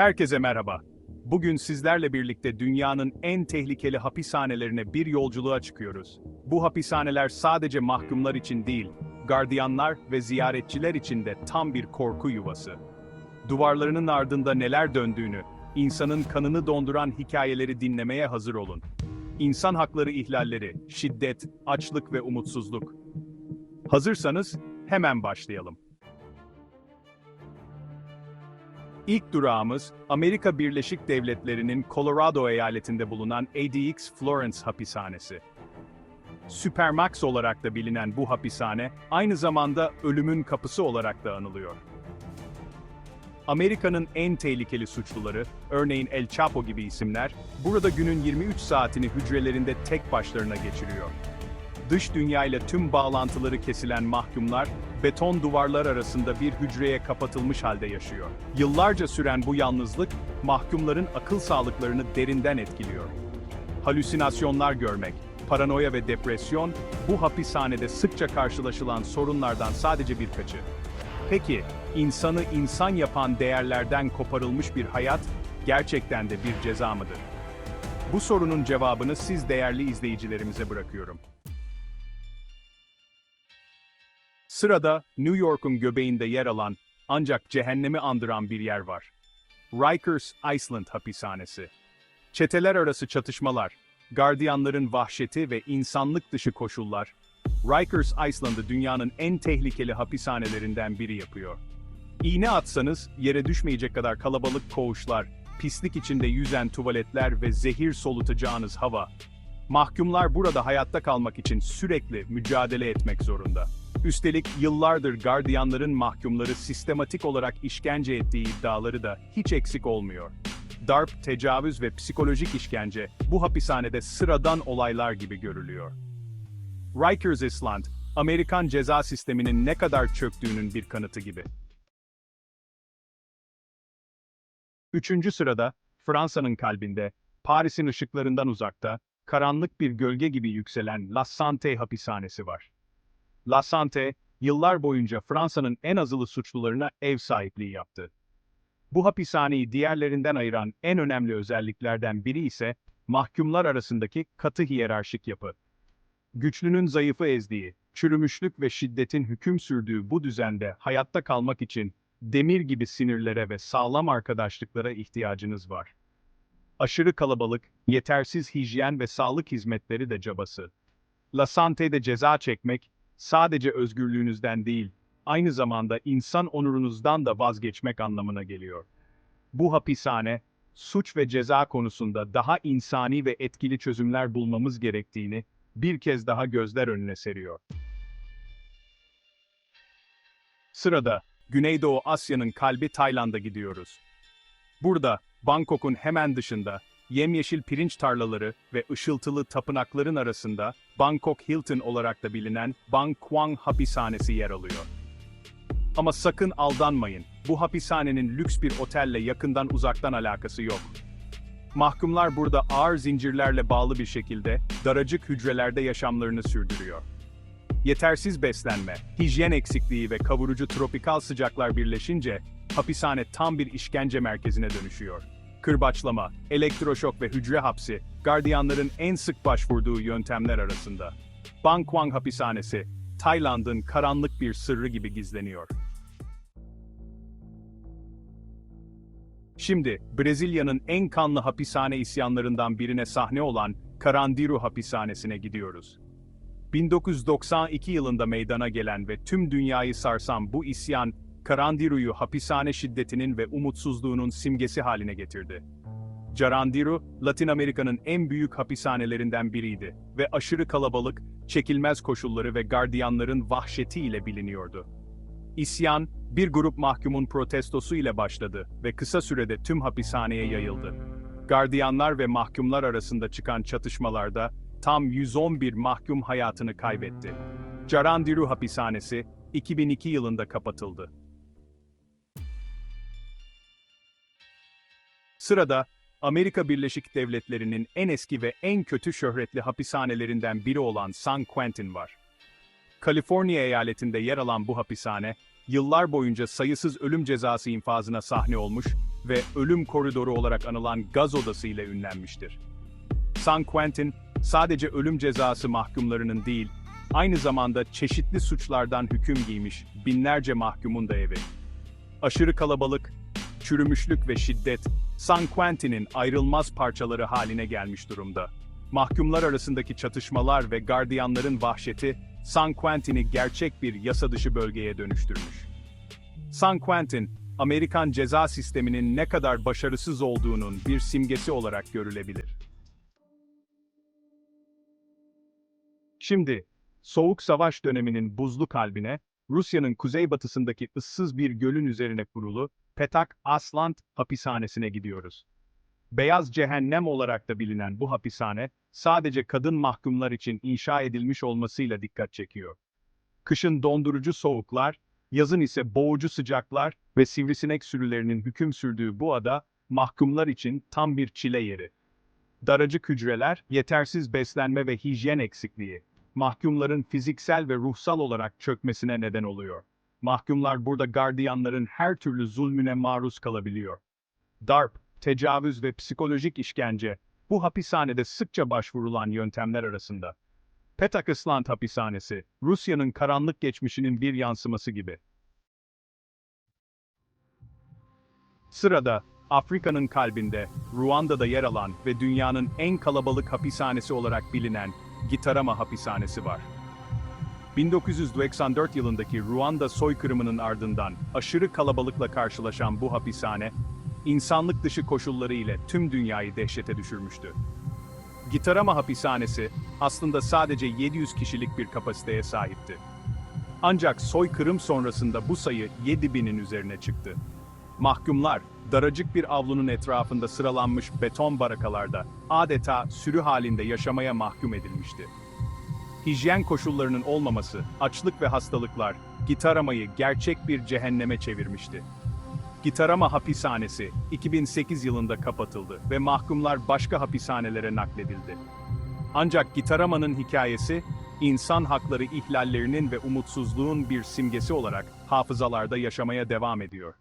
Herkese merhaba. Bugün sizlerle birlikte dünyanın en tehlikeli hapishanelerine bir yolculuğa çıkıyoruz. Bu hapishaneler sadece mahkumlar için değil, gardiyanlar ve ziyaretçiler için de tam bir korku yuvası. Duvarlarının ardında neler döndüğünü, insanın kanını donduran hikayeleri dinlemeye hazır olun. İnsan hakları ihlalleri, şiddet, açlık ve umutsuzluk. Hazırsanız hemen başlayalım. İlk durağımız, Amerika Birleşik Devletleri'nin Colorado eyaletinde bulunan ADX Florence hapishanesi. Supermax olarak da bilinen bu hapishane, aynı zamanda ölümün kapısı olarak da anılıyor. Amerika'nın en tehlikeli suçluları, örneğin El Chapo gibi isimler, burada günün 23 saatini hücrelerinde tek başlarına geçiriyor. Dış dünyayla tüm bağlantıları kesilen mahkumlar, beton duvarlar arasında bir hücreye kapatılmış halde yaşıyor. Yıllarca süren bu yalnızlık, mahkumların akıl sağlıklarını derinden etkiliyor. Halüsinasyonlar görmek, paranoya ve depresyon, bu hapishanede sıkça karşılaşılan sorunlardan sadece birkaçı. Peki, insanı insan yapan değerlerden koparılmış bir hayat, gerçekten de bir ceza mıdır? Bu sorunun cevabını siz değerli izleyicilerimize bırakıyorum. Sırada New York'un göbeğinde yer alan ancak cehennemi andıran bir yer var. Rikers Island hapishanesi. Çeteler arası çatışmalar, gardiyanların vahşeti ve insanlık dışı koşullar, Rikers Island'ı dünyanın en tehlikeli hapishanelerinden biri yapıyor. İğne atsanız yere düşmeyecek kadar kalabalık koğuşlar, pislik içinde yüzen tuvaletler ve zehir solutacağınız hava. Mahkumlar burada hayatta kalmak için sürekli mücadele etmek zorunda. Üstelik yıllardır gardiyanların mahkumları sistematik olarak işkence ettiği iddiaları da hiç eksik olmuyor. Darp, tecavüz ve psikolojik işkence bu hapishanede sıradan olaylar gibi görülüyor. Rikers Island, Amerikan ceza sisteminin ne kadar çöktüğünün bir kanıtı gibi. Üçüncü sırada, Fransa'nın kalbinde, Paris'in ışıklarından uzakta, karanlık bir gölge gibi yükselen La Santé hapishanesi var. La Santé, yıllar boyunca Fransa'nın en azılı suçlularına ev sahipliği yaptı. Bu hapishaneyi diğerlerinden ayıran en önemli özelliklerden biri ise, mahkumlar arasındaki katı hiyerarşik yapı. Güçlünün zayıfı ezdiği, çürümüşlük ve şiddetin hüküm sürdüğü bu düzende hayatta kalmak için demir gibi sinirlere ve sağlam arkadaşlıklara ihtiyacınız var. Aşırı kalabalık, yetersiz hijyen ve sağlık hizmetleri de cabası. La Santé'de ceza çekmek, sadece özgürlüğünüzden değil, aynı zamanda insan onurunuzdan da vazgeçmek anlamına geliyor. Bu hapishane, suç ve ceza konusunda daha insani ve etkili çözümler bulmamız gerektiğini bir kez daha gözler önüne seriyor. Sırada, Güneydoğu Asya'nın kalbi Tayland'a gidiyoruz. Burada, Bangkok'un hemen dışında, yemyeşil pirinç tarlaları ve ışıltılı tapınakların arasında Bangkok Hilton olarak da bilinen Bang Kwang hapishanesi yer alıyor. Ama sakın aldanmayın, bu hapishanenin lüks bir otelle yakından uzaktan alakası yok. Mahkumlar burada ağır zincirlerle bağlı bir şekilde, daracık hücrelerde yaşamlarını sürdürüyor. Yetersiz beslenme, hijyen eksikliği ve kavurucu tropikal sıcaklar birleşince, hapishane tam bir işkence merkezine dönüşüyor. Kırbaçlama, elektroşok ve hücre hapsi, gardiyanların en sık başvurduğu yöntemler arasında. Bangkwang hapishanesi, Tayland'ın karanlık bir sırrı gibi gizleniyor. Şimdi, Brezilya'nın en kanlı hapishane isyanlarından birine sahne olan Carandiru hapishanesine gidiyoruz. 1992 yılında meydana gelen ve tüm dünyayı sarsan bu isyan, Carandiru'yu hapishane şiddetinin ve umutsuzluğunun simgesi haline getirdi. Carandiru, Latin Amerika'nın en büyük hapishanelerinden biriydi ve aşırı kalabalık, çekilmez koşulları ve gardiyanların vahşeti ile biliniyordu. İsyan, bir grup mahkumun protestosu ile başladı ve kısa sürede tüm hapishaneye yayıldı. Gardiyanlar ve mahkumlar arasında çıkan çatışmalarda tam 111 mahkum hayatını kaybetti. Carandiru hapishanesi 2002 yılında kapatıldı. Sırada Amerika Birleşik Devletleri'nin en eski ve en kötü şöhretli hapishanelerinden biri olan San Quentin var. Kaliforniya eyaletinde yer alan bu hapishane, yıllar boyunca sayısız ölüm cezası infazına sahne olmuş ve ölüm koridoru olarak anılan gaz odası ile ünlenmiştir. San Quentin, sadece ölüm cezası mahkumlarının değil, aynı zamanda çeşitli suçlardan hüküm giymiş binlerce mahkumun da evi. Aşırı kalabalık, çürümüşlük ve şiddet, San Quentin'in ayrılmaz parçaları haline gelmiş durumda. Mahkumlar arasındaki çatışmalar ve gardiyanların vahşeti, San Quentin'i gerçek bir yasa dışı bölgeye dönüştürmüş. San Quentin, Amerikan ceza sisteminin ne kadar başarısız olduğunun bir simgesi olarak görülebilir. Şimdi, Soğuk Savaş döneminin buzlu kalbine, Rusya'nın kuzeybatısındaki ıssız bir gölün üzerine kurulu Petak Aslant hapishanesine gidiyoruz. Beyaz Cehennem olarak da bilinen bu hapishane, sadece kadın mahkumlar için inşa edilmiş olmasıyla dikkat çekiyor. Kışın dondurucu soğuklar, yazın ise boğucu sıcaklar ve sivrisinek sürülerinin hüküm sürdüğü bu ada, mahkumlar için tam bir çile yeri. Daracık hücreler, yetersiz beslenme ve hijyen eksikliği, mahkumların fiziksel ve ruhsal olarak çökmesine neden oluyor. Mahkumlar burada gardiyanların her türlü zulmüne maruz kalabiliyor. Darp, tecavüz ve psikolojik işkence, bu hapishanede sıkça başvurulan yöntemler arasında. Petak Island hapishanesi, Rusya'nın karanlık geçmişinin bir yansıması gibi. Sırada, Afrika'nın kalbinde, Ruanda'da yer alan ve dünyanın en kalabalık hapishanesi olarak bilinen Gitarama hapishanesi var. 1994 yılındaki Ruanda soykırımının ardından aşırı kalabalıkla karşılaşan bu hapishane, insanlık dışı koşulları ile tüm dünyayı dehşete düşürmüştü. Gitarama hapishanesi aslında sadece 700 kişilik bir kapasiteye sahipti. Ancak soykırım sonrasında bu sayı 7000'in üzerine çıktı. Mahkumlar, daracık bir avlunun etrafında sıralanmış beton barakalarda adeta sürü halinde yaşamaya mahkum edilmişti. Hijyen koşullarının olmaması, açlık ve hastalıklar Gitaramayı gerçek bir cehenneme çevirmişti. Gitarama hapishanesi 2008 yılında kapatıldı ve mahkumlar başka hapishanelere nakledildi. Ancak Gitarama'nın hikayesi, insan hakları ihlallerinin ve umutsuzluğun bir simgesi olarak hafızalarda yaşamaya devam ediyor.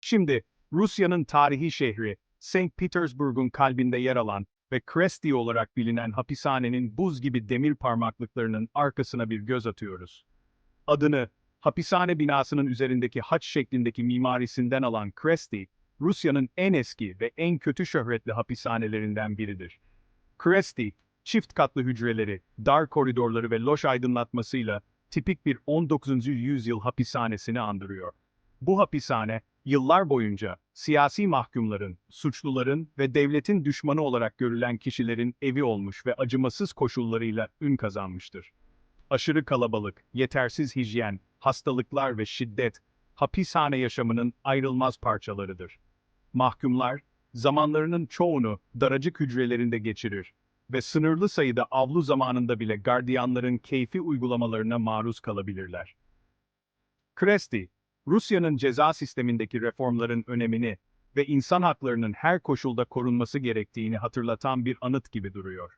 Şimdi, Rusya'nın tarihi şehri, St. Petersburg'un kalbinde yer alan ve Kresty olarak bilinen hapishanenin buz gibi demir parmaklıklarının arkasına bir göz atıyoruz. Adını, hapishane binasının üzerindeki haç şeklindeki mimarisinden alan Kresty, Rusya'nın en eski ve en kötü şöhretli hapishanelerinden biridir. Kresty, çift katlı hücreleri, dar koridorları ve loş aydınlatmasıyla tipik bir 19. yüzyıl hapishanesini andırıyor. Bu hapishane, yıllar boyunca siyasi mahkumların, suçluların ve devletin düşmanı olarak görülen kişilerin evi olmuş ve acımasız koşullarıyla ün kazanmıştır. Aşırı kalabalık, yetersiz hijyen, hastalıklar ve şiddet, hapishane yaşamının ayrılmaz parçalarıdır. Mahkumlar, zamanlarının çoğunu daracık hücrelerinde geçirir ve sınırlı sayıda avlu zamanında bile gardiyanların keyfi uygulamalarına maruz kalabilirler. Kresti, Rusya'nın ceza sistemindeki reformların önemini ve insan haklarının her koşulda korunması gerektiğini hatırlatan bir anıt gibi duruyor.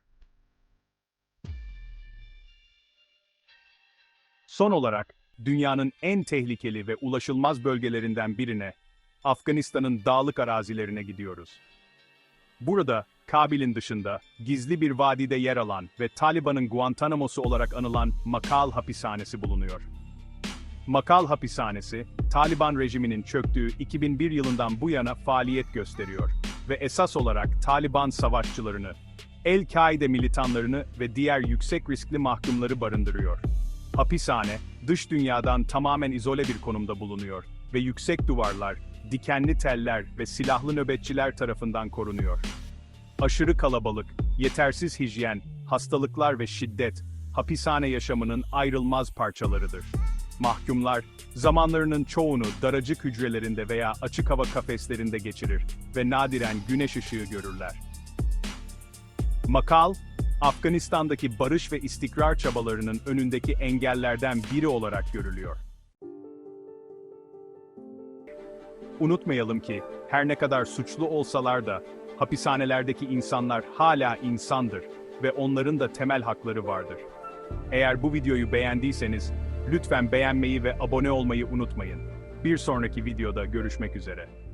Son olarak, dünyanın en tehlikeli ve ulaşılmaz bölgelerinden birine, Afganistan'ın dağlık arazilerine gidiyoruz. Burada, Kabil'in dışında, gizli bir vadide yer alan ve Taliban'ın Guantanamo'su olarak anılan Makal hapishanesi bulunuyor. Makal hapishanesi, Taliban rejiminin çöktüğü 2001 yılından bu yana faaliyet gösteriyor ve esas olarak Taliban savaşçılarını, El-Kaide militanlarını ve diğer yüksek riskli mahkumları barındırıyor. Hapishane, dış dünyadan tamamen izole bir konumda bulunuyor ve yüksek duvarlar, dikenli teller ve silahlı nöbetçiler tarafından korunuyor. Aşırı kalabalık, yetersiz hijyen, hastalıklar ve şiddet, hapishane yaşamının ayrılmaz parçalarıdır. Mahkumlar, zamanlarının çoğunu daracık hücrelerinde veya açık hava kafeslerinde geçirir ve nadiren güneş ışığı görürler. Makal, Afganistan'daki barış ve istikrar çabalarının önündeki engellerden biri olarak görülüyor. Unutmayalım ki, her ne kadar suçlu olsalar da, hapishanelerdeki insanlar hala insandır ve onların da temel hakları vardır. Eğer bu videoyu beğendiyseniz, lütfen beğenmeyi ve abone olmayı unutmayın. Bir sonraki videoda görüşmek üzere.